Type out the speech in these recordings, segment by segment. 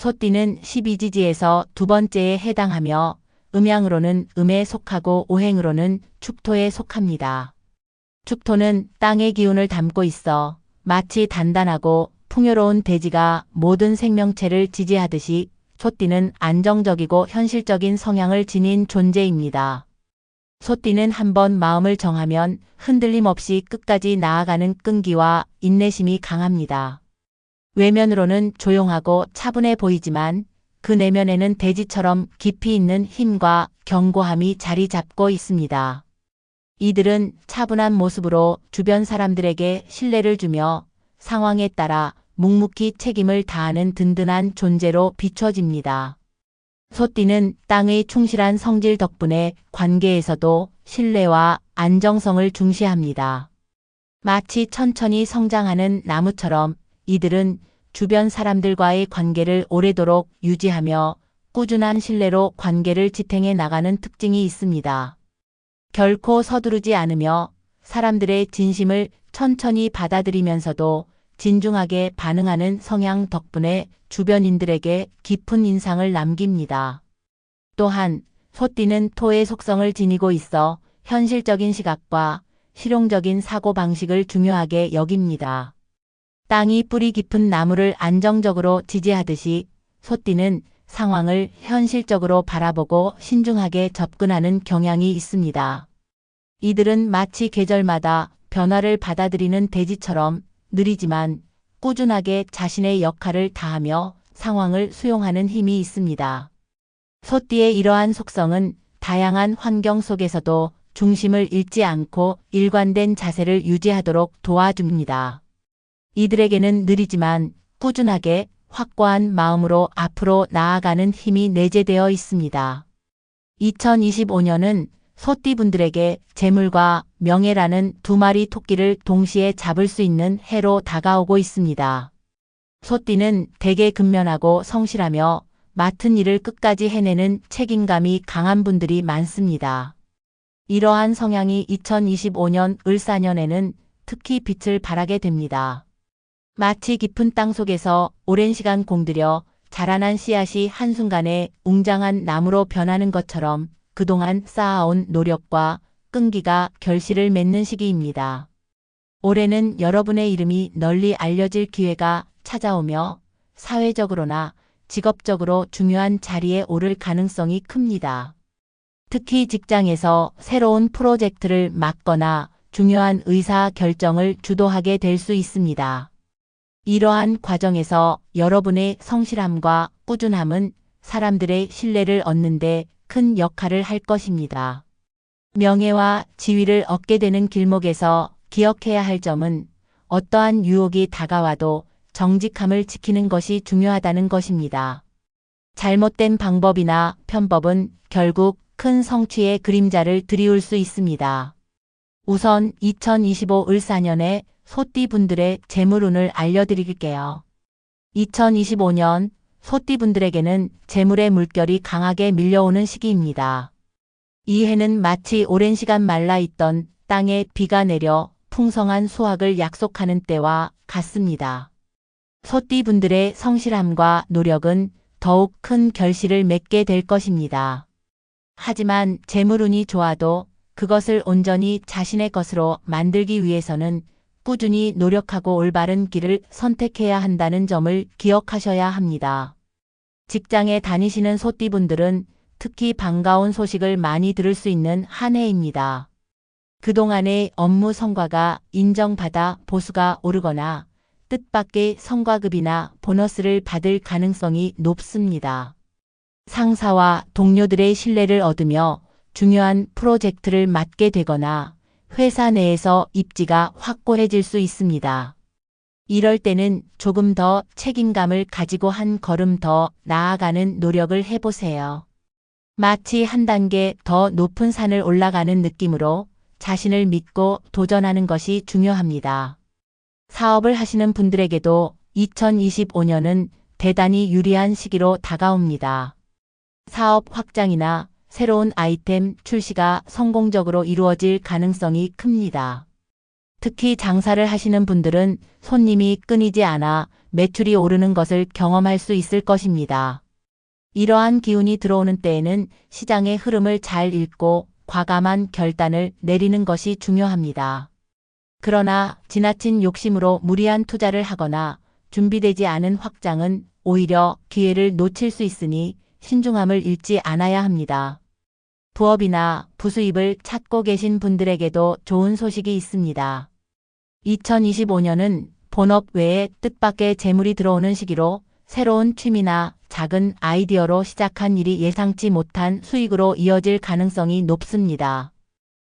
소띠는 12지지에서 두 번째에 해당하며 음양으로는 음에 속하고 오행으로는 축토에 속합니다. 축토는 땅의 기운을 담고 있어 마치 단단하고 풍요로운 대지가 모든 생명체를 지지하듯이 소띠는 안정적이고 현실적인 성향을 지닌 존재입니다. 소띠는 한번 마음을 정하면 흔들림 없이 끝까지 나아가는 끈기와 인내심이 강합니다. 외면으로는 조용하고 차분해 보이지만 그 내면에는 대지처럼 깊이 있는 힘과 견고함이 자리 잡고 있습니다. 이들은 차분한 모습으로 주변 사람들에게 신뢰를 주며 상황에 따라 묵묵히 책임을 다하는 든든한 존재로 비춰집니다. 소띠는 땅의 충실한 성질 덕분에 관계에서도 신뢰와 안정성을 중시합니다. 마치 천천히 성장하는 나무처럼 이들은 주변 사람들과의 관계를 오래도록 유지하며 꾸준한 신뢰로 관계를 지탱해 나가는 특징이 있습니다. 결코 서두르지 않으며 사람들의 진심을 천천히 받아들이면서도 진중하게 반응하는 성향 덕분에 주변인들에게 깊은 인상을 남깁니다. 또한 소띠는 토의 속성을 지니고 있어 현실적인 시각과 실용적인 사고방식을 중요하게 여깁니다. 땅이 뿌리 깊은 나무를 안정적으로 지지하듯이 소띠는 상황을 현실적으로 바라보고 신중하게 접근하는 경향이 있습니다. 이들은 마치 계절마다 변화를 받아들이는 대지처럼 느리지만 꾸준하게 자신의 역할을 다하며 상황을 수용하는 힘이 있습니다. 소띠의 이러한 속성은 다양한 환경 속에서도 중심을 잃지 않고 일관된 자세를 유지하도록 도와줍니다. 이들에게는 느리지만 꾸준하게 확고한 마음으로 앞으로 나아가는 힘이 내재되어 있습니다. 2025년은 소띠분들에게 재물과 명예라는 두 마리 토끼를 동시에 잡을 수 있는 해로 다가오고 있습니다. 소띠는 대개 근면하고 성실하며 맡은 일을 끝까지 해내는 책임감이 강한 분들이 많습니다. 이러한 성향이 2025년 을사년에는 특히 빛을 발하게 됩니다. 마치 깊은 땅 속에서 오랜 시간 공들여 자라난 씨앗이 한순간에 웅장한 나무로 변하는 것처럼 그동안 쌓아온 노력과 끈기가 결실을 맺는 시기입니다. 올해는 여러분의 이름이 널리 알려질 기회가 찾아오며 사회적으로나 직업적으로 중요한 자리에 오를 가능성이 큽니다. 특히 직장에서 새로운 프로젝트를 맡거나 중요한 의사 결정을 주도하게 될 수 있습니다. 이러한 과정에서 여러분의 성실함과 꾸준함은 사람들의 신뢰를 얻는데 큰 역할을 할 것입니다. 명예와 지위를 얻게 되는 길목에서 기억해야 할 점은 어떠한 유혹이 다가와도 정직함을 지키는 것이 중요하다는 것입니다. 잘못된 방법이나 편법은 결국 큰 성취의 그림자를 드리울 수 있습니다. 우선 2025 을사년에 소띠분들의 재물운을 알려드릴게요. 2025년 소띠분들에게는 재물의 물결이 강하게 밀려오는 시기입니다. 이 해는 마치 오랜 시간 말라있던 땅에 비가 내려 풍성한 수확을 약속하는 때와 같습니다. 소띠분들의 성실함과 노력은 더욱 큰 결실을 맺게 될 것입니다. 하지만 재물운이 좋아도 그것을 온전히 자신의 것으로 만들기 위해서는 꾸준히 노력하고 올바른 길을 선택해야 한다는 점을 기억하셔야 합니다. 직장에 다니시는 소띠분들은 특히 반가운 소식을 많이 들을 수 있는 한 해입니다. 그동안의 업무 성과가 인정받아 보수가 오르거나 뜻밖의 성과급이나 보너스를 받을 가능성이 높습니다. 상사와 동료들의 신뢰를 얻으며 중요한 프로젝트를 맡게 되거나 회사 내에서 입지가 확고해질 수 있습니다. 이럴 때는 조금 더 책임감을 가지고 한 걸음 더 나아가는 노력을 해보세요. 마치 한 단계 더 높은 산을 올라가는 느낌으로 자신을 믿고 도전하는 것이 중요합니다. 사업을 하시는 분들에게도 2025년은 대단히 유리한 시기로 다가옵니다. 사업 확장이나 새로운 아이템 출시가 성공적으로 이루어질 가능성이 큽니다. 특히 장사를 하시는 분들은 손님이 끊이지 않아 매출이 오르는 것을 경험할 수 있을 것입니다. 이러한 기운이 들어오는 때에는 시장의 흐름을 잘 읽고 과감한 결단을 내리는 것이 중요합니다. 그러나 지나친 욕심으로 무리한 투자를 하거나 준비되지 않은 확장은 오히려 기회를 놓칠 수 있으니 신중함을 잃지 않아야 합니다. 부업이나 부수입을 찾고 계신 분들에게도 좋은 소식이 있습니다. 2025년은 본업 외에 뜻밖의 재물이 들어오는 시기로 새로운 취미나 작은 아이디어로 시작한 일이 예상치 못한 수익으로 이어질 가능성이 높습니다.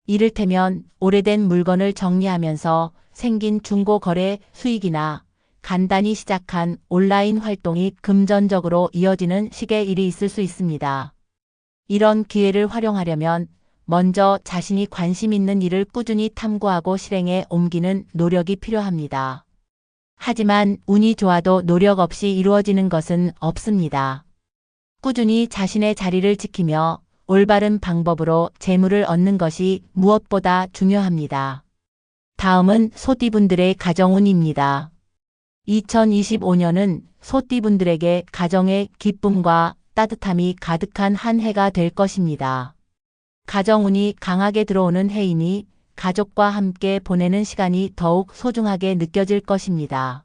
이를테면 오래된 물건을 정리하면서 생긴 중고 거래 수익이나 간단히 시작한 온라인 활동이 금전적으로 이어지는 식의 일이 있을 수 있습니다. 이런 기회를 활용하려면 먼저 자신이 관심 있는 일을 꾸준히 탐구하고 실행에 옮기는 노력이 필요합니다. 하지만 운이 좋아도 노력 없이 이루어지는 것은 없습니다. 꾸준히 자신의 자리를 지키며 올바른 방법으로 재물을 얻는 것이 무엇보다 중요합니다. 다음은 소띠분들의 가정운입니다. 2025년은 소띠분들에게 가정의 기쁨과 따뜻함이 가득한 한 해가 될 것입니다. 가정운이 강하게 들어오는 해이니 가족과 함께 보내는 시간이 더욱 소중하게 느껴질 것입니다.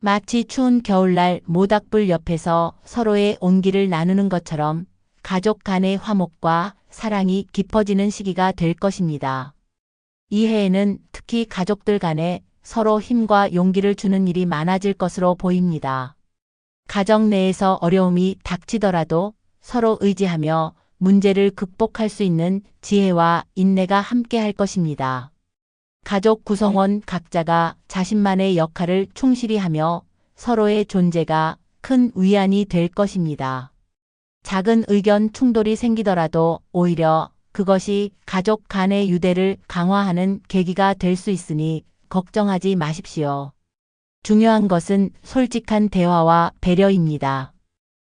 마치 추운 겨울날 모닥불 옆에서 서로의 온기를 나누는 것처럼 가족 간의 화목과 사랑이 깊어지는 시기가 될 것입니다. 이 해에는 특히 가족들 간에 서로 힘과 용기를 주는 일이 많아질 것으로 보입니다. 가정 내에서 어려움이 닥치더라도 서로 의지하며 문제를 극복할 수 있는 지혜와 인내가 함께 할 것입니다. 가족 구성원 각자가 자신만의 역할을 충실히 하며 서로의 존재가 큰 위안이 될 것입니다. 작은 의견 충돌이 생기더라도 오히려 그것이 가족 간의 유대를 강화하는 계기가 될 수 있으니 걱정하지 마십시오. 중요한 것은 솔직한 대화와 배려입니다.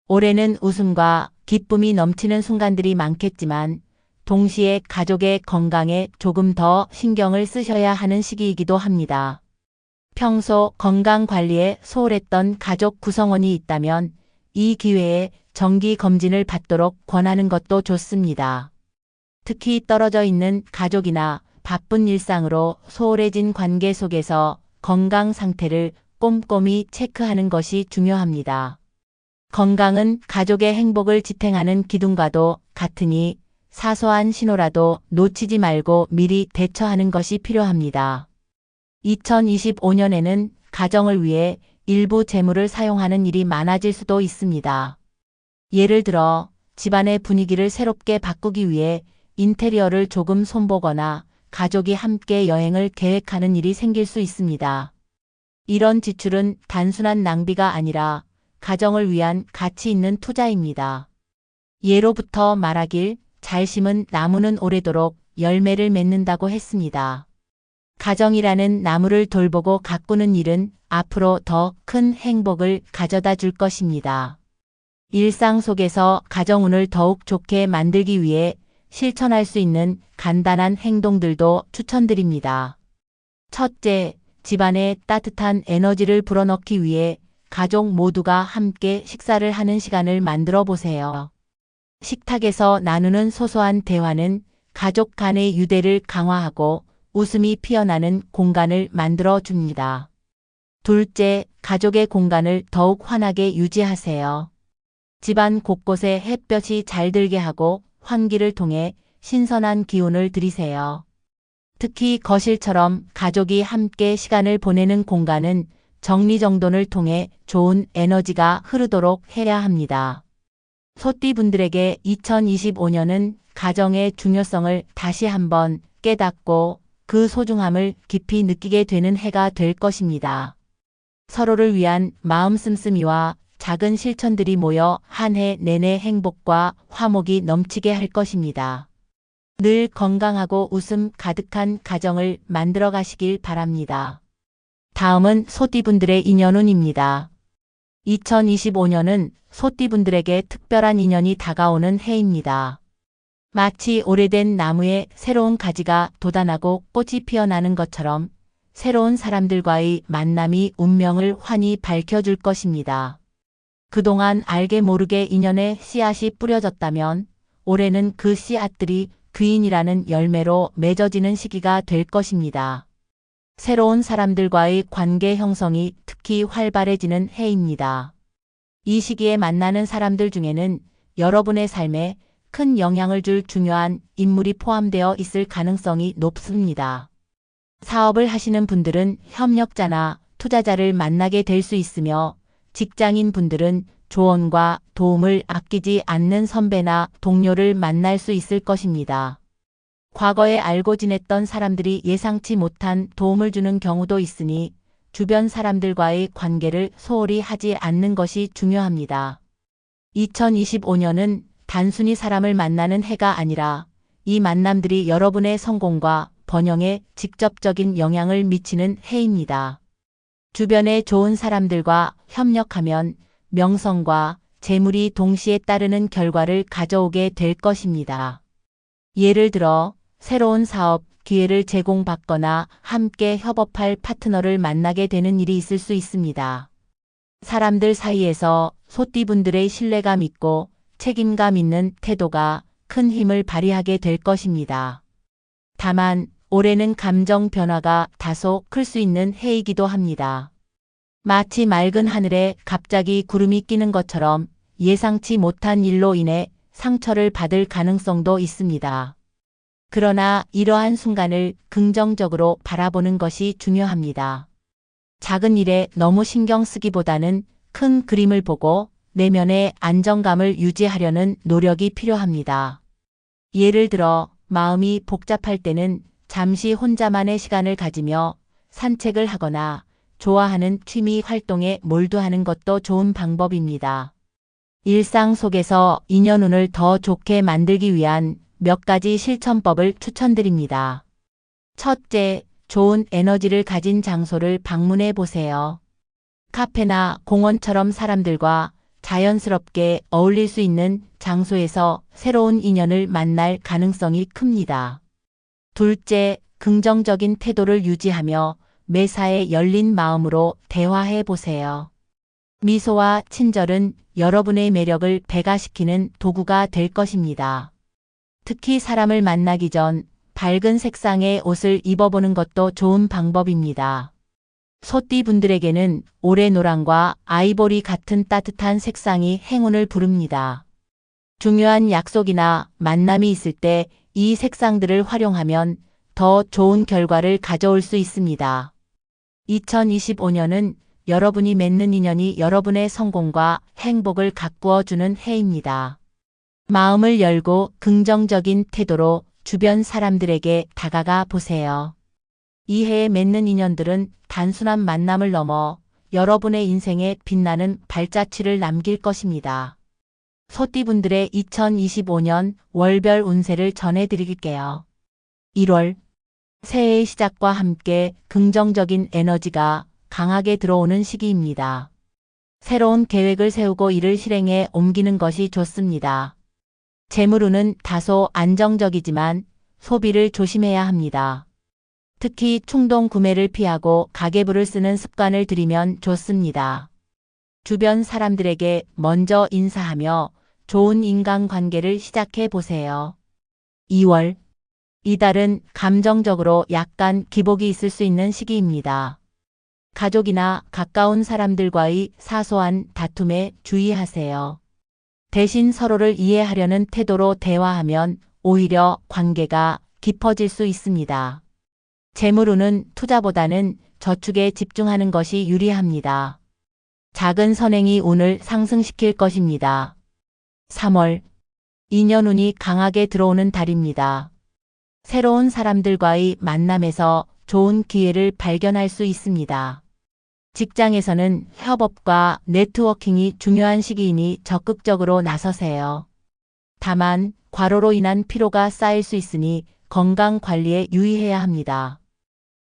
올해는 웃음과 기쁨이 넘치는 순간들이 많겠지만 동시에 가족의 건강에 조금 더 신경을 쓰셔야 하는 시기이기도 합니다. 평소 건강 관리에 소홀했던 가족 구성원이 있다면 이 기회에 정기 검진을 받도록 권하는 것도 좋습니다. 특히 떨어져 있는 가족이나 바쁜 일상으로 소홀해진 관계 속에서 건강 상태를 꼼꼼히 체크하는 것이 중요합니다. 건강은 가족의 행복을 지탱하는 기둥과도 같으니 사소한 신호라도 놓치지 말고 미리 대처하는 것이 필요합니다. 2025년에는 가정을 위해 일부 재물을 사용하는 일이 많아질 수도 있습니다. 예를 들어 집안의 분위기를 새롭게 바꾸기 위해 인테리어를 조금 손보거나 가족이 함께 여행을 계획하는 일이 생길 수 있습니다. 이런 지출은 단순한 낭비가 아니라 가정을 위한 가치 있는 투자입니다. 예로부터 말하길 잘 심은 나무는 오래도록 열매를 맺는다고 했습니다. 가정이라는 나무를 돌보고 가꾸는 일은 앞으로 더 큰 행복을 가져다 줄 것입니다. 일상 속에서 가정운을 더욱 좋게 만들기 위해 실천할 수 있는 간단한 행동들도 추천드립니다. 첫째, 집안에 따뜻한 에너지를 불어넣기 위해 가족 모두가 함께 식사를 하는 시간을 만들어 보세요. 식탁에서 나누는 소소한 대화는 가족 간의 유대를 강화하고 웃음이 피어나는 공간을 만들어 줍니다. 둘째, 가족의 공간을 더욱 환하게 유지하세요. 집안 곳곳에 햇볕이 잘 들게 하고 환기를 통해 신선한 기운을 들이세요. 특히 거실처럼 가족이 함께 시간을 보내는 공간은 정리정돈을 통해 좋은 에너지가 흐르도록 해야 합니다. 소띠분들에게 2025년은 가정의 중요성을 다시 한번 깨닫고 그 소중함을 깊이 느끼게 되는 해가 될 것입니다. 서로를 위한 마음 씀씀이와 작은 실천들이 모여 한 해 내내 행복과 화목이 넘치게 할 것입니다. 늘 건강하고 웃음 가득한 가정을 만들어 가시길 바랍니다. 다음은 소띠분들의 인연운입니다. 2025년은 소띠분들에게 특별한 인연이 다가오는 해입니다. 마치 오래된 나무에 새로운 가지가 돋아나고 꽃이 피어나는 것처럼 새로운 사람들과의 만남이 운명을 환히 밝혀줄 것입니다. 그동안 알게 모르게 인연의 씨앗이 뿌려졌다면 올해는 그 씨앗들이 귀인이라는 열매로 맺어지는 시기가 될 것입니다. 새로운 사람들과의 관계 형성이 특히 활발해지는 해입니다. 이 시기에 만나는 사람들 중에는 여러분의 삶에 큰 영향을 줄 중요한 인물이 포함되어 있을 가능성이 높습니다. 사업을 하시는 분들은 협력자나 투자자를 만나게 될 수 있으며 직장인 분들은 조언과 도움을 아끼지 않는 선배나 동료를 만날 수 있을 것입니다. 과거에 알고 지냈던 사람들이 예상치 못한 도움을 주는 경우도 있으니 주변 사람들과의 관계를 소홀히 하지 않는 것이 중요합니다. 2025년은 단순히 사람을 만나는 해가 아니라 이 만남들이 여러분의 성공과 번영에 직접적인 영향을 미치는 해입니다. 주변에 좋은 사람들과 협력하면 명성과 재물이 동시에 따르는 결과를 가져오게 될 것입니다. 예를 들어 새로운 사업 기회를 제공받거나 함께 협업할 파트너를 만나게 되는 일이 있을 수 있습니다. 사람들 사이에서 소띠분들의 신뢰감 있고 책임감 있는 태도가 큰 힘을 발휘하게 될 것입니다. 다만 올해는 감정 변화가 다소 클 수 있는 해이기도 합니다. 마치 맑은 하늘에 갑자기 구름이 끼는 것처럼 예상치 못한 일로 인해 상처를 받을 가능성도 있습니다. 그러나 이러한 순간을 긍정적으로 바라보는 것이 중요합니다. 작은 일에 너무 신경 쓰기보다는 큰 그림을 보고 내면의 안정감을 유지하려는 노력이 필요합니다. 예를 들어 마음이 복잡할 때는 잠시 혼자만의 시간을 가지며 산책을 하거나 좋아하는 취미 활동에 몰두하는 것도 좋은 방법입니다. 일상 속에서 인연운을 더 좋게 만들기 위한 몇 가지 실천법을 추천드립니다. 첫째, 좋은 에너지를 가진 장소를 방문해 보세요. 카페나 공원처럼 사람들과 자연스럽게 어울릴 수 있는 장소에서 새로운 인연을 만날 가능성이 큽니다. 둘째, 긍정적인 태도를 유지하며 매사에 열린 마음으로 대화해 보세요. 미소와 친절은 여러분의 매력을 배가시키는 도구가 될 것입니다. 특히 사람을 만나기 전 밝은 색상의 옷을 입어보는 것도 좋은 방법입니다. 소띠 분들에게는 올해 노랑과 아이보리 같은 따뜻한 색상이 행운을 부릅니다. 중요한 약속이나 만남이 있을 때 이 색상들을 활용하면 더 좋은 결과를 가져올 수 있습니다. 2025년은 여러분이 맺는 인연이 여러분의 성공과 행복을 가꾸어 주는 해입니다. 마음을 열고 긍정적인 태도로 주변 사람들에게 다가가 보세요. 이 해에 맺는 인연들은 단순한 만남을 넘어 여러분의 인생에 빛나는 발자취를 남길 것입니다. 소띠분들의 2025년 월별 운세를 전해드릴게요. 1월 새해의 시작과 함께 긍정적인 에너지가 강하게 들어오는 시기입니다. 새로운 계획을 세우고 이를 실행에 옮기는 것이 좋습니다. 재물운은 다소 안정적이지만 소비를 조심해야 합니다. 특히 충동 구매를 피하고 가계부를 쓰는 습관을 들이면 좋습니다. 주변 사람들에게 먼저 인사하며 좋은 인간관계를 시작해 보세요. 2월 이달은 감정적으로 약간 기복이 있을 수 있는 시기입니다. 가족이나 가까운 사람들과의 사소한 다툼에 주의하세요. 대신 서로를 이해하려는 태도로 대화하면 오히려 관계가 깊어질 수 있습니다. 재물운은 투자보다는 저축에 집중하는 것이 유리합니다. 작은 선행이 운을 상승시킬 것입니다. 3월 인연운이 강하게 들어오는 달입니다. 새로운 사람들과의 만남에서 좋은 기회를 발견할 수 있습니다. 직장에서는 협업과 네트워킹이 중요한 시기이니 적극적으로 나서세요. 다만 과로로 인한 피로가 쌓일 수 있으니 건강 관리에 유의해야 합니다.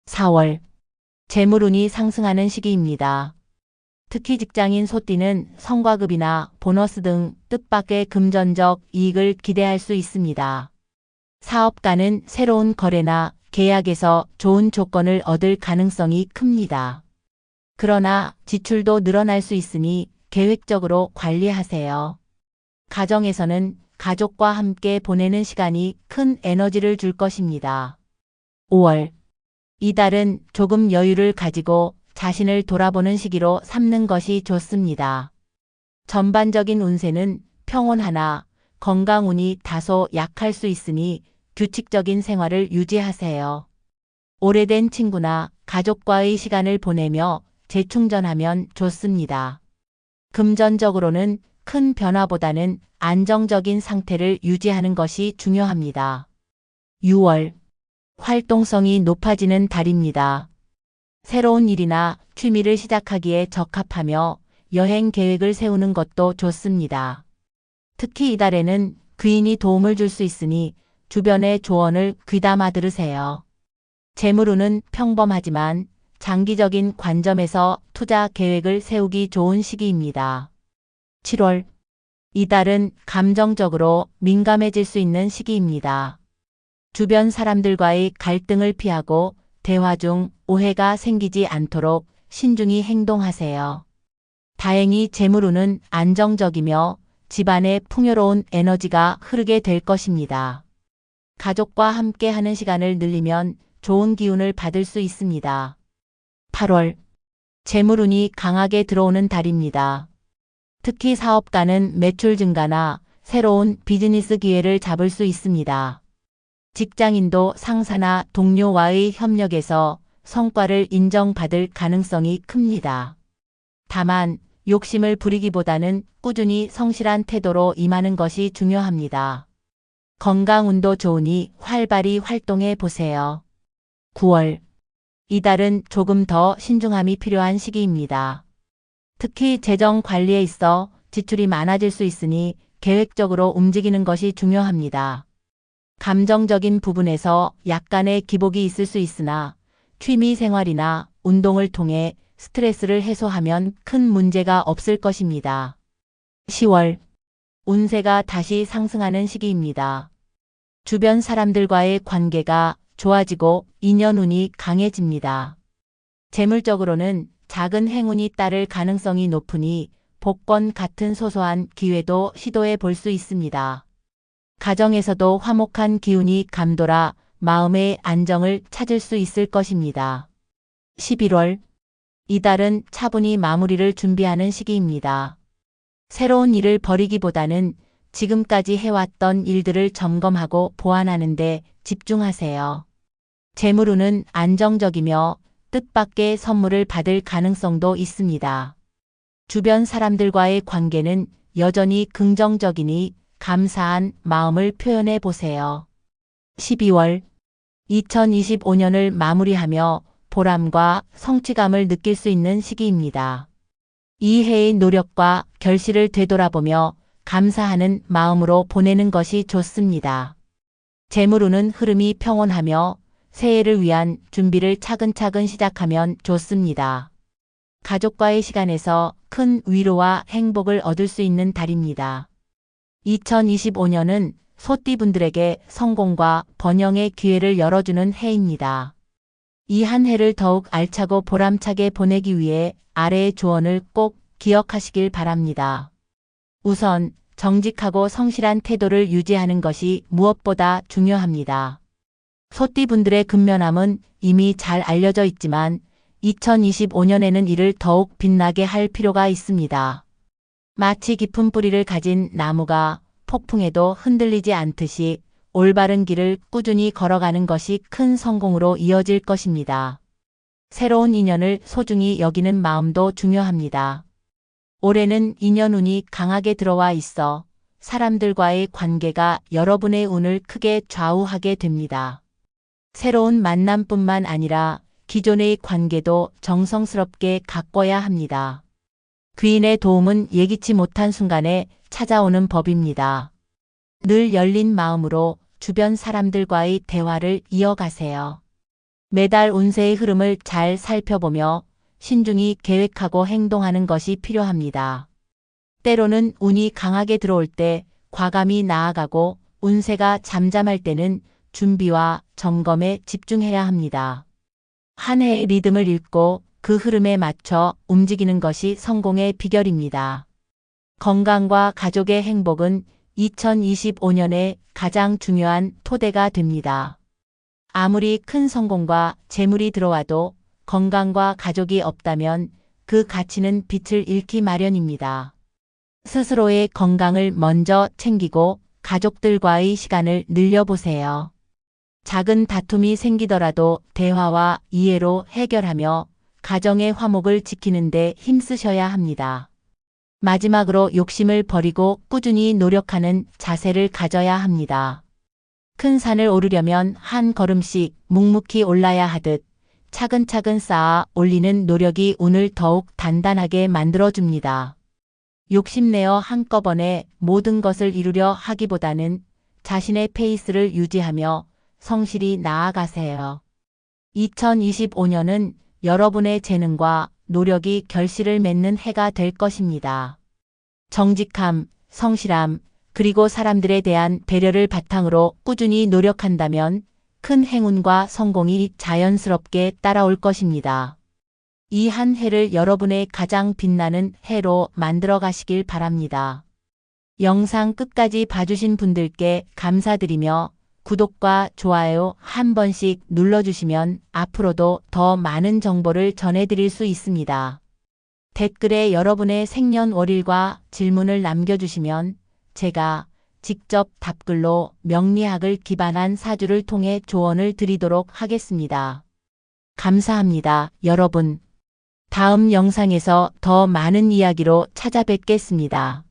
4월 재물운이 상승하는 시기입니다. 특히 직장인 소띠는 성과급이나 보너스 등 뜻밖의 금전적 이익을 기대할 수 있습니다. 사업가는 새로운 거래나 계약에서 좋은 조건을 얻을 가능성이 큽니다. 그러나 지출도 늘어날 수 있으니 계획적으로 관리하세요. 가정에서는 가족과 함께 보내는 시간이 큰 에너지를 줄 것입니다. 5월. 이달은 조금 여유를 가지고 자신을 돌아보는 시기로 삼는 것이 좋습니다. 전반적인 운세는 평온하나 건강운이 다소 약할 수 있으니 규칙적인 생활을 유지하세요. 오래된 친구나 가족과의 시간을 보내며 재충전하면 좋습니다. 금전적으로는 큰 변화보다는 안정적인 상태를 유지하는 것이 중요합니다. 6월. 활동성이 높아지는 달입니다. 새로운 일이나 취미를 시작하기에 적합하며 여행 계획을 세우는 것도 좋습니다. 특히 이달에는 귀인이 도움을 줄 수 있으니 주변의 조언을 귀담아 들으세요. 재물운은 평범하지만 장기적인 관점에서 투자 계획을 세우기 좋은 시기입니다. 7월. 이달은 감정적으로 민감해질 수 있는 시기입니다. 주변 사람들과의 갈등을 피하고 대화 중 오해가 생기지 않도록 신중히 행동하세요. 다행히 재물운은 안정적이며 집안에 풍요로운 에너지가 흐르게 될 것입니다. 가족과 함께 하는 시간을 늘리면 좋은 기운을 받을 수 있습니다. 8월. 재물운이 강하게 들어오는 달입니다. 특히 사업가는 매출 증가나 새로운 비즈니스 기회를 잡을 수 있습니다. 직장인도 상사나 동료와의 협력에서 성과를 인정받을 가능성이 큽니다. 다만 욕심을 부리기보다는 꾸준히 성실한 태도로 임하는 것이 중요합니다. 건강운도 좋으니 활발히 활동해 보세요. 9월. 이달은 조금 더 신중함이 필요한 시기입니다. 특히 재정 관리에 있어 지출이 많아질 수 있으니 계획적으로 움직이는 것이 중요합니다. 감정적인 부분에서 약간의 기복이 있을 수 있으나 취미 생활이나 운동을 통해 스트레스를 해소하면 큰 문제가 없을 것입니다. 10월. 운세가 다시 상승하는 시기입니다. 주변 사람들과의 관계가 좋아지고 인연운이 강해집니다. 재물적으로는 작은 행운이 따를 가능성이 높으니 복권 같은 소소한 기회도 시도해 볼 수 있습니다. 가정에서도 화목한 기운이 감돌아 마음의 안정을 찾을 수 있을 것입니다. 11월. 이달은 차분히 마무리를 준비하는 시기입니다. 새로운 일을 벌이기보다는 지금까지 해왔던 일들을 점검하고 보완하는 데 집중하세요. 재물운은 안정적이며 뜻밖의 선물을 받을 가능성도 있습니다. 주변 사람들과의 관계는 여전히 긍정적이니 감사한 마음을 표현해 보세요. 12월 2025년을 마무리하며 보람과 성취감을 느낄 수 있는 시기입니다. 이 해의 노력과 결실을 되돌아보며 감사하는 마음으로 보내는 것이 좋습니다. 재물운은 흐름이 평온하며 새해를 위한 준비를 차근차근 시작하면 좋습니다. 가족과의 시간에서 큰 위로와 행복을 얻을 수 있는 달입니다. 2025년은 소띠분들에게 성공과 번영의 기회를 열어주는 해입니다. 이 한 해를 더욱 알차고 보람차게 보내기 위해 아래의 조언을 꼭 기억하시길 바랍니다. 우선 정직하고 성실한 태도를 유지하는 것이 무엇보다 중요합니다. 소띠분들의 근면함은 이미 잘 알려져 있지만 2025년에는 이를 더욱 빛나게 할 필요가 있습니다. 마치 깊은 뿌리를 가진 나무가 폭풍에도 흔들리지 않듯이 올바른 길을 꾸준히 걸어가는 것이 큰 성공으로 이어질 것입니다. 새로운 인연을 소중히 여기는 마음도 중요합니다. 올해는 인연 운이 강하게 들어와 있어 사람들과의 관계가 여러분의 운을 크게 좌우하게 됩니다. 새로운 만남뿐만 아니라 기존의 관계도 정성스럽게 가꿔야 합니다. 귀인의 도움은 예기치 못한 순간에 찾아오는 법입니다. 늘 열린 마음으로 주변 사람들과의 대화를 이어가세요. 매달 운세의 흐름을 잘 살펴보며 신중히 계획하고 행동하는 것이 필요합니다. 때로는 운이 강하게 들어올 때 과감히 나아가고 운세가 잠잠할 때는 준비와 점검에 집중해야 합니다. 한 해의 리듬을 읽고 그 흐름에 맞춰 움직이는 것이 성공의 비결입니다. 건강과 가족의 행복은 2025년의 가장 중요한 토대가 됩니다. 아무리 큰 성공과 재물이 들어와도 건강과 가족이 없다면 그 가치는 빛을 잃기 마련입니다. 스스로의 건강을 먼저 챙기고 가족들과의 시간을 늘려보세요. 작은 다툼이 생기더라도 대화와 이해로 해결하며 가정의 화목을 지키는데 힘쓰셔야 합니다. 마지막으로 욕심을 버리고 꾸준히 노력하는 자세를 가져야 합니다. 큰 산을 오르려면 한 걸음씩 묵묵히 올라야 하듯 차근차근 쌓아 올리는 노력이 운을 더욱 단단하게 만들어줍니다. 욕심내어 한꺼번에 모든 것을 이루려 하기보다는 자신의 페이스를 유지하며 성실히 나아가세요. 2025년은 여러분의 재능과 노력이 결실을 맺는 해가 될 것입니다. 정직함, 성실함, 그리고 사람들에 대한 배려를 바탕으로 꾸준히 노력한다면 큰 행운과 성공이 자연스럽게 따라올 것입니다. 이 한 해를 여러분의 가장 빛나는 해로 만들어 가시길 바랍니다. 영상 끝까지 봐주신 분들께 감사드리며 구독과 좋아요 한 번씩 눌러주시면 앞으로도 더 많은 정보를 전해드릴 수 있습니다. 댓글에 여러분의 생년월일과 질문을 남겨주시면 제가 직접 답글로 명리학을 기반한 사주를 통해 조언을 드리도록 하겠습니다. 감사합니다, 여러분. 다음 영상에서 더 많은 이야기로 찾아뵙겠습니다.